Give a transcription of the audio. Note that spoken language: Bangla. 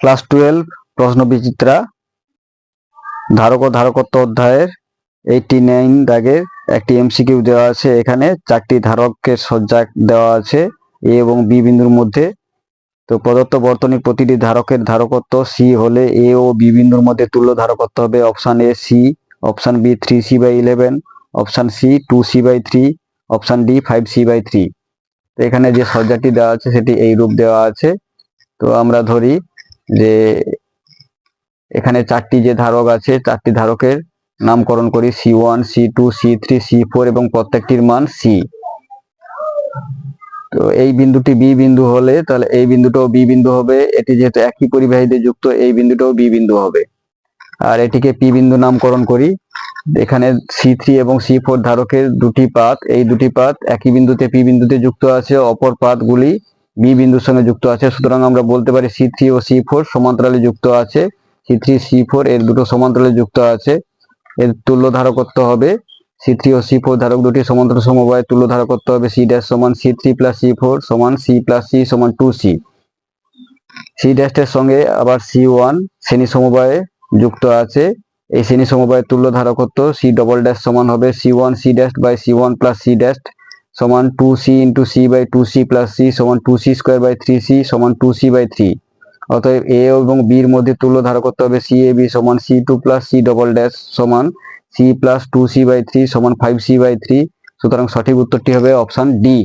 ক্লাস টুয়েলভ প্রশ্ন বিচিত্রা ধারক ও ধারকত্ব অধ্যায়ের এইটি নাইন দাগের একটি এমসিকিউ দেওয়া আছে। এখানে চারটি ধারকের সজ্জা দেওয়া আছে এ এবং বি বিন্দুর মধ্যে। তো প্রদত্ত বর্তনীর প্রতিটি ধারকের ধারকত্ব সি হলে এ ও বি বিন্দুর মধ্যে তুল্য ধারকত্ব হবে। Option A C option B three C by eleven option C two C by three option D five C by three তো এখানে যে সজ্জাটি দেওয়া আছে সেটি এই রূপ দেওয়া আছে। তো আমরা ধরি যে এখানে চারটি যে ধারক আছে, চারটি ধারকের নামকরণ করি। C one C two C three C four এবং প্রত্যেকটির মান সি তো এই বিন্দুটি বি বিন্দু হলে তাহলে এই বিন্দুটাও বি বিন্দু হবে। এটি যেহেতু একই পরিবাহীতে যুক্ত, এই বিন্দুটাও বি বিন্দু হবে। আর এটিকে পি বিন্দু নামকরণ করি। এখানে সি থ্রি এবং সি ফোর ধারকের দুটি পাত, এই দুটি পাত একই বিন্দুতে পি বিন্দুতে যুক্ত আছে, অপর পাতগুলি বি বিন্দুর সঙ্গে যুক্ত আছে। সুতরাং আমরা বলতে পারি সি থ্রি ও সি ফোর সমান্তরালে যুক্ত আছে। সি থ্রি, সি ফোর এর দুটো সমান্তরালে যুক্ত আছে। এর তুল্য ধারকত্ব হবে সি থ্রি ও সি ফোর ধারক দুটি সমান্তরাল সমবায় তুল্য ধারকত্ব হবে সি ড্যাশ সমান C three plus C four সমান সি প্লাস সি সমান টু সি। সি ড্যাশের সঙ্গে আবার সি ওয়ান শ্রেণি সমবায়ে যুক্ত আছে। এই শ্রেণি সমবায়ের তুল্য ধারকত্ব সি ডবল ড্যাশ সমান হবে C one C dash by C one plus C dash সমান two C into C by two C plus C সমান two C square by three C সমান টু সি বাই থ্রি অতএব এ এবং বির মধ্যে তুল্য করতে হবে সি এ বি সমান C two plus C double dash সমান C plus two C by three সমান ফাইভ সি বাই থ্রি সুতরাং সঠিক উত্তরটি হবে অপশন ডি